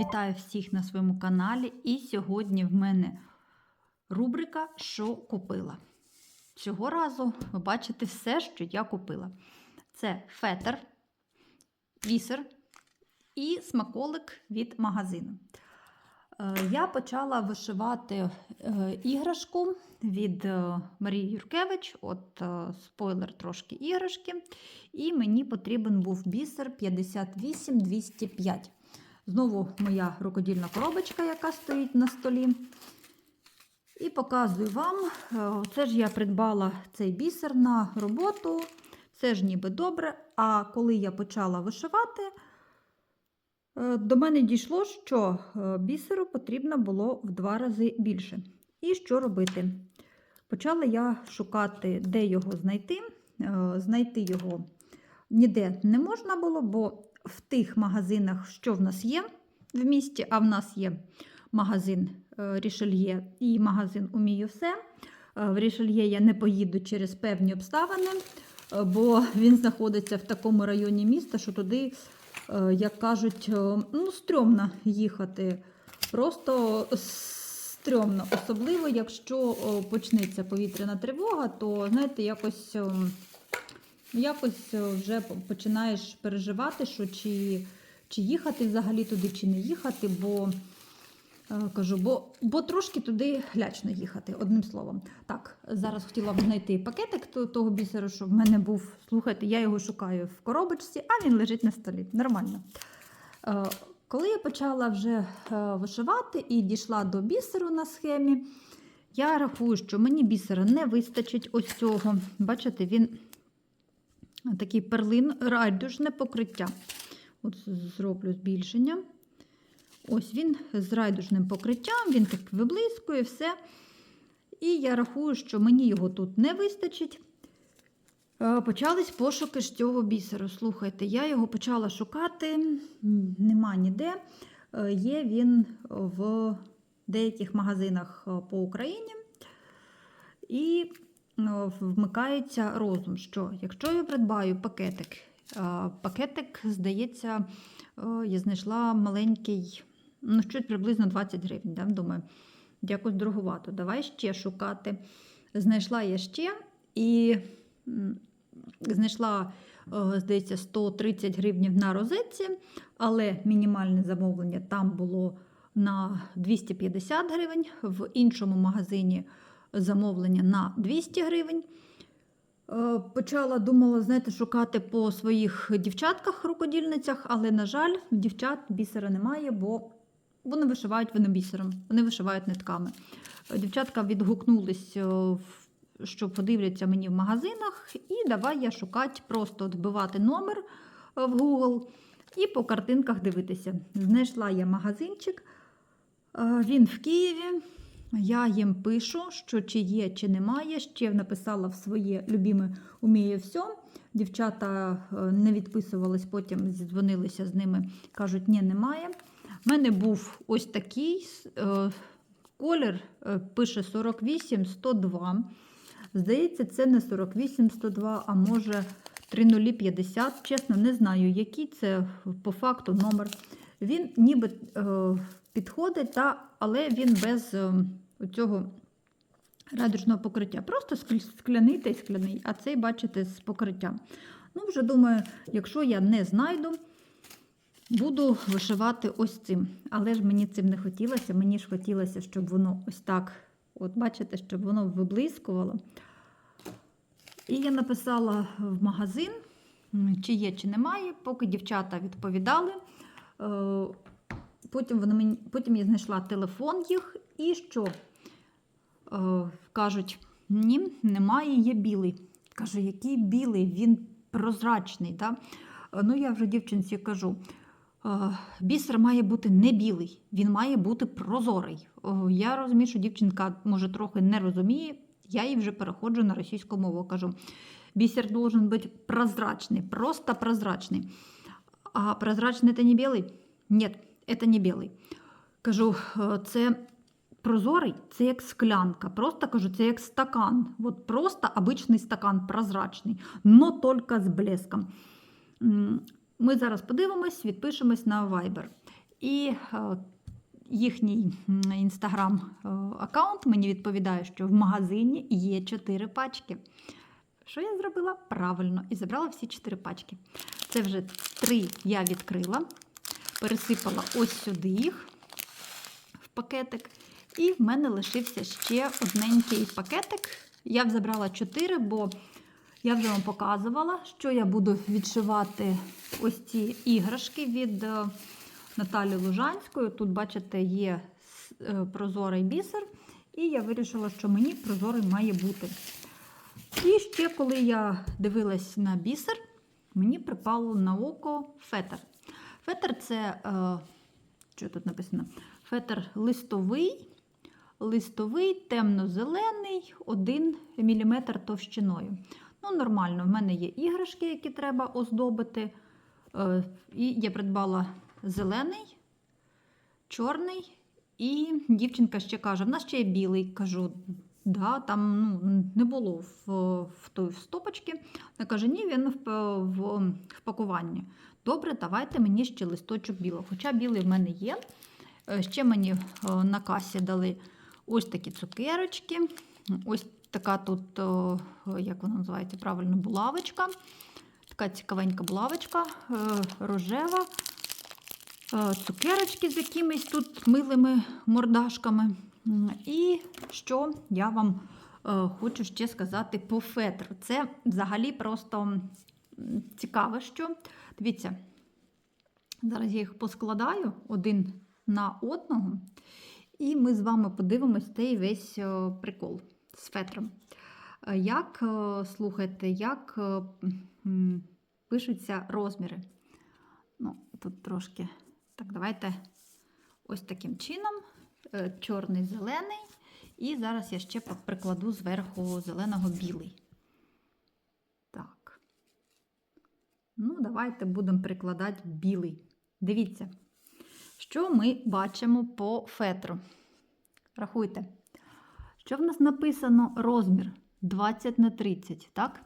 Вітаю всіх на своєму каналі. І сьогодні в мене рубрика Що купила. Цього разу ви бачите все, що я купила. Це фетр, бісер і смаколик від магазину. Е, Я почала вишивати е, іграшку від е, Марії Юркевич. От спойлер трошки іграшки. І мені потрібен був бісер 58205. Знову моя рукодільна коробочка, яка стоїть на столі. І показую вам. е, Це ж я придбала цей бісер на роботу. Це ж ніби добре. А коли я почала вишивати, е, до мене дійшло, що е, бісеру потрібно було в два рази більше. І що робити? Почала я шукати, де його знайти. Знайти його ніде не можна було, бо в тих магазинах, що в нас є в місті, а в нас є магазин е, Рішельє і магазин Умію все. Е, В Рішельє я не поїду через певні обставини, е, бо він знаходиться в такому районі міста, що туди, як кажуть, ну, стрьомно їхати. Просто стрьомно. Особливо, якщо почнеться повітряна тривога, то знаєте, якось. Ем, якось е, вже починаєш переживати, що чи, чи їхати взагалі туди, чи не їхати, бо е, кажу, бо, бо трошки туди лячно їхати, одним словом. Так, зараз хотіла б знайти пакетик того бісеру, що в мене був. Слухайте, я його шукаю в коробочці, а він лежить на столі. Нормально. Е, Коли я почала вже вишивати і дійшла до бісеру на схемі, я рахую, що мені бісера не вистачить ось цього. Бачите, він такий перлин, райдужне покриття. От зроблю збільшення. Ось він з райдужним покриттям, він так виблискує все. І я рахую, що мені його тут не вистачить. Е, Почались пошуки ж цього бісеру. Слухайте, я його почала шукати, нема ніде. Е, Є він в деяких магазинах е, по Україні. І вмикається розум, що якщо я придбаю пакетик, е, пакетик, здається, е, я знайшла маленький, ну, щось приблизно 20 гривень. Да? Думаю, якось дороговато. Давай ще шукати. Знайшла я ще і знайшла, е, здається, 130 гривень на розетці, але мінімальне замовлення там було на 250 гривень, в іншому магазині замовлення на 200 гривень. Е, Почала, думала, знаєте, шукати по своїх дівчатках рукодільницях, але, на жаль, дівчат бісера немає, бо вони вишивають вони бісером, вони вишивають нитками. Дівчатка відгукнулись, е, що подивляться мені в магазинах, і давай я шукати, просто вбивати номер е, в Google і по картинках дивитися. Знайшла я магазинчик, він в Києві. Я їм пишу, що чи є, чи немає. Ще написала в своє любіме уміє все. Дівчата е, не відписувались, потім зідзвонилися з ними, кажуть, ні, немає. У мене був ось такий е, колір, е, пише 48-102. Здається, це не 48-102, а може 3050. Чесно, не знаю, який це по факту номер. Він ніби підходить, але він без е, цього радужного покриття. Просто скляний та й скляний, а цей, бачите, з покриттям. Ну, вже думаю, якщо я не знайду, буду вишивати ось цим. Але ж мені цим не хотілося. Мені ж хотілося, щоб воно ось так, от бачите, щоб воно виблискувало. І я написала в магазин, чи є, чи немає, поки дівчата відповідали. Е, Потім, вони мені, потім я знайшла телефон їх, і що кажуть: ні, немає, є білий. Кажу, який білий? Він прозрачний. Да? Е, Ну, я вже дівчинці кажу. е, Бісер має бути не білий, він має бути прозорий. Е, Я розумію, що дівчинка може трохи не розуміє. Я їй вже переходжу на російську мову. Кажу, бісер должен бути прозрачний, просто прозрачний. А прозрачний це не білий? Ні, це не білий. Кажу, «Е, це прозорий, це як склянка. Просто кажу, це як стакан. От просто обичний стакан прозрачний, но тільки з блеском. Ми зараз подивимось, відпишемось на Viber. І е, їхній інстаграм аккаунт мені відповідає, що в магазині є 4 пачки. Що я зробила? Правильно, і забрала всі 4 пачки. Це вже 3 я відкрила, пересипала ось сюди їх в пакетик. І в мене лишився ще одненький пакетик. Я забрала 4, бо я вже вам показувала, що я буду відшивати ось ці іграшки від е, Наталі Лужанської. Тут, бачите, є е, прозорий бісер, і я вирішила, що мені прозорий має бути. І ще, коли я дивилась на бісер, мені припало на око фетр. Фетр це, е, що тут написано? Фетр листовий, листовий, темно-зелений, 1 мм товщиною. Ну, нормально, в мене є іграшки, які треба оздобити. Е, І я придбала зелений, чорний, і дівчинка ще каже: в нас ще є білий. Кажу, да, там ну, не було в, в той в стопочці. Вона каже, ні, він в, в, в пакуванні. Добре, давайте мені ще листочок білого. Хоча білий в мене є. Е, Ще мені е, на касі дали ось такі цукерочки. Ось така тут, о, як вона називається правильно, булавочка. Така цікавенька булавочка, е, рожева. Е, Цукерочки з якимись тут милими мордашками. І що я вам е, хочу ще сказати по фетру. Це взагалі просто цікаво, що. Дивіться, зараз я їх поскладаю один на одного, і ми з вами подивимось цей весь е, прикол з фетром. Е, Як, е, слухайте, як пишуться розміри? Ну, тут трошки. Так, давайте ось таким чином. Чорний, зелений. І зараз я ще прикладу зверху зеленого білий. Так. Ну, давайте будемо прикладати білий. Дивіться, що ми бачимо по фетру. Рахуйте. Що в нас написано розмір 20 на 30, так?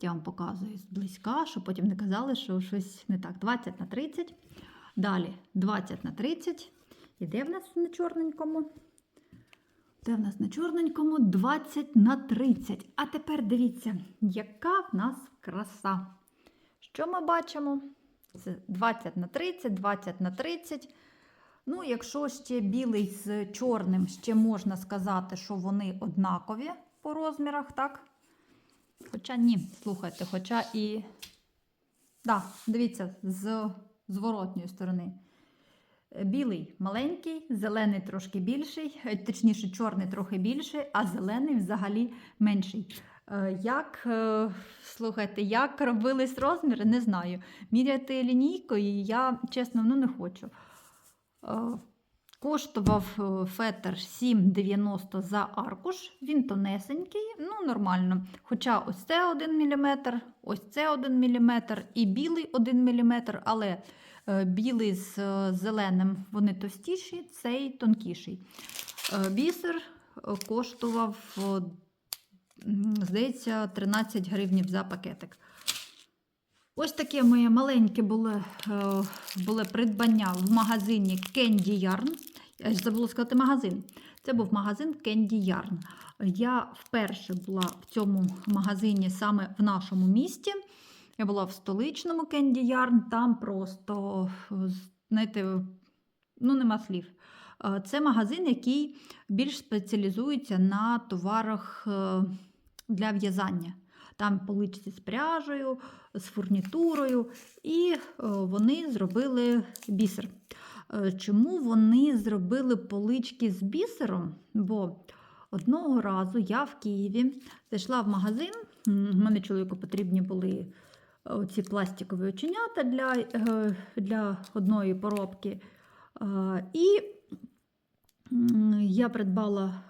Я вам показую зблизька, щоб потім не казали, що щось не так. 20 на 30. Далі 20 на 30. І де в нас на чорненькому? Де в нас на чорненькому 20 на 30. А тепер дивіться, яка в нас краса. Що ми бачимо? Це 20 на 30, 20 на 30. Ну, якщо ще білий з чорним, ще можна сказати, що вони однакові по розмірах, так? Хоча ні, слухайте, хоча і. Да, дивіться, з зворотньої сторони. Білий маленький, зелений трошки більший, е, точніше, чорний трохи більший, а зелений взагалі менший. Е, Як, е, слухайте, як робились розміри, не знаю. Міряти лінійкою я, чесно, ну не хочу. Е, Коштував е, фетр 7,90 за аркуш. Він тонесенький, ну нормально. Хоча ось це 1 мм, ось це 1 мм і білий 1 мм, але е, білий з зеленим вони товстіші, цей тонкіший. Бісер коштував, здається, 13 гривнів за пакетик. Ось таке моє маленьке було, е, було придбання в магазині Candy Yarn. Я забула сказати магазин. Це був магазин Candy Yarn. Я вперше була в цьому магазині саме в нашому місті. Я була в столичному Candy Yarn, там просто, знаєте, ну нема слів. Е, Це магазин, який більш спеціалізується на товарах е, для в'язання. Там поличці з пряжею, з фурнітурою, і е, вони зробили бісер. Е, Чому вони зробили полички з бісером? Бо одного разу я в Києві зайшла в магазин, м, мене чоловіку потрібні були е, ці пластикові оченята для, для одної поробки. І я придбала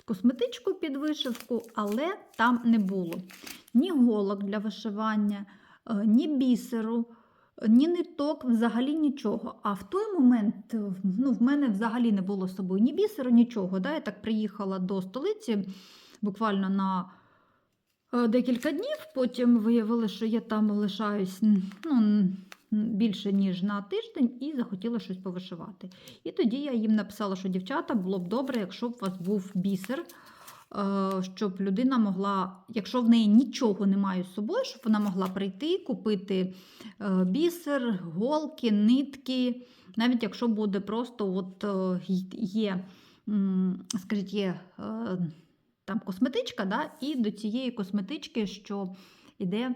косметичку під вишивку, але там не було ні голок для вишивання, е, ні бісеру, ні ниток, взагалі нічого. А в той момент е, ну, в мене взагалі не було з собою ні бісеру, нічого. Да? Я так приїхала до столиці буквально на е, декілька днів. Потім виявили, що я там лишаюсь ну, більше, ніж на тиждень, і захотіла щось повишивати. І тоді я їм написала, що дівчата було б добре, якщо б у вас був бісер, е, щоб людина могла, якщо в неї нічого немає з собою, щоб вона могла прийти, купити е, бісер, голки, нитки. Навіть якщо буде просто от е, є, скажіть, є там косметичка, да, і до цієї косметички, що йде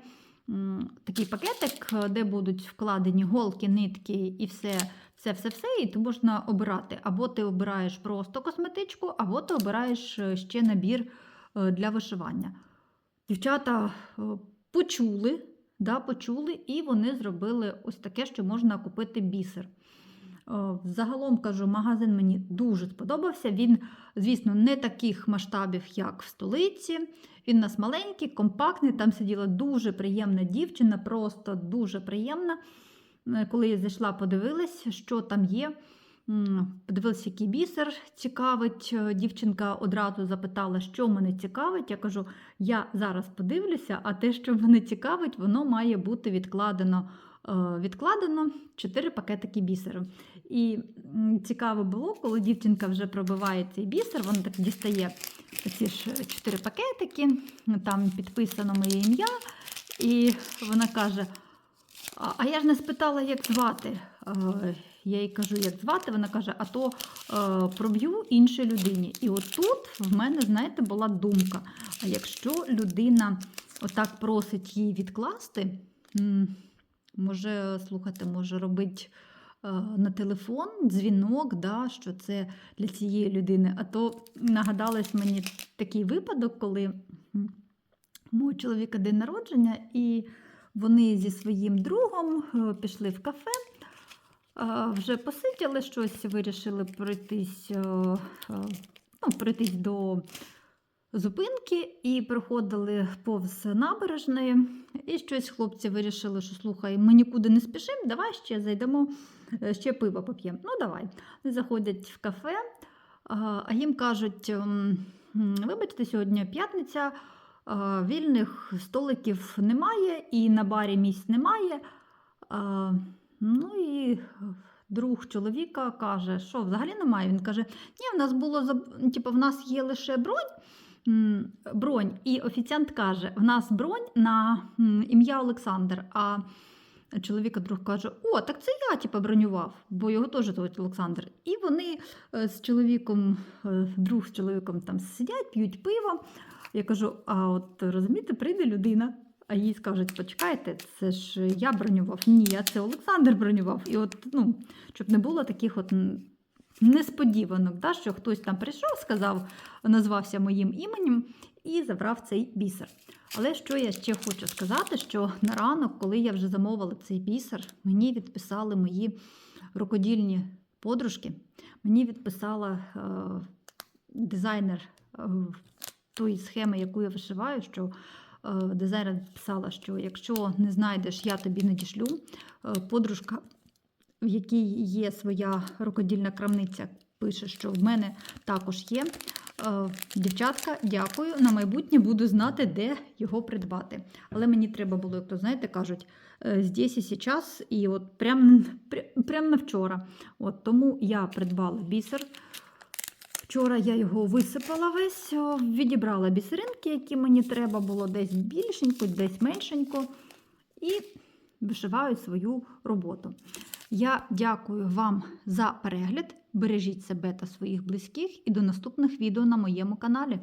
такий пакетик, е, де будуть вкладені голки, нитки і все, все, все, все, і ти можна обирати. Або ти обираєш просто косметичку, або ти обираєш е, ще набір е, для вишивання. Дівчата почули, да, почули, і вони зробили ось таке, що можна купити бісер. Е, Загалом кажу, магазин мені дуже сподобався. Він, звісно, не таких масштабів, як в столиці. Він у нас маленький, компактний. Там сиділа дуже приємна дівчина, просто дуже приємна. Е, Коли я зайшла, подивилась, що там є. М, Подивилась, який бісер цікавить. Е, Дівчинка одразу запитала, що мене цікавить. Я кажу, я зараз подивлюся, а те, що мене цікавить, воно має бути відкладено. Відкладено 4 пакетики бісеру. І цікаво було, коли дівчинка вже пробиває цей бісер, вона так дістає ці ж 4 пакетики, там підписано моє ім'я, і вона каже: А, я ж не спитала, як звати. Е, Я їй кажу, як звати. Вона каже, а то е, проб'ю іншій людині. І отут в мене, знаєте, була думка: а якщо людина отак просить її відкласти, може, слухайте, може робить на телефон дзвінок, да, що це для цієї людини. А то нагадалось мені такий випадок, коли мого чоловіка день народження, і вони зі своїм другом е, пішли в кафе. е, Вже посиділи щось, вирішили пройтись, е, е, ну, пройтись до зупинки і проходили повз набережної. І щось хлопці вирішили, що слухай, ми нікуди не спішимо, давай ще зайдемо, е, ще пиво поп'ємо. Ну, давай. Вони заходять в кафе, а їм кажуть: ем, вибачте, сьогодні п'ятниця, вільних столиків немає, і на барі місць немає. Ну і друг чоловіка каже, що взагалі немає. Він каже: ні, в нас було типу, в нас є лише бронь. Бронь, і офіціант каже: в нас бронь на ім'я Олександр. А чоловіка друг каже: О, так це я типу, бронював, бо його теж звуть Олександр. І вони е, з чоловіком, е, друг з чоловіком там сидять, п'ють пиво. Я кажу: а от розумієте, прийде людина. А їй скажуть, почекайте, це ж я бронював. Ні, а це Олександр бронював. І от, ну, щоб не було таких от несподіванок, да, що хтось там прийшов, сказав, назвався моїм іменем і забрав цей бісер. Але що я ще хочу сказати, що на ранок, коли я вже замовила цей бісер, мені відписали мої рукодільні подружки, мені відписала е, дизайнер е, тої схеми, яку я вишиваю, що е, дизайнер писала, що якщо не знайдеш, я тобі надішлю. Е, Подружка, в якій є своя рукодільна крамниця, пише, що в мене також є. Е, Дівчатка, дякую. На майбутнє буду знати, де його придбати. Але мені треба було, як то знаєте, кажуть, е, здесь і сейчас, і от прям, прям, прям на вчора. От тому я придбала бісер. Вчора я його висипала весь, відібрала бісеринки, які мені треба було десь більшенько, десь меншенько, і вишиваю свою роботу. Я дякую вам за перегляд. Бережіть себе та своїх близьких і до наступних відео на моєму каналі.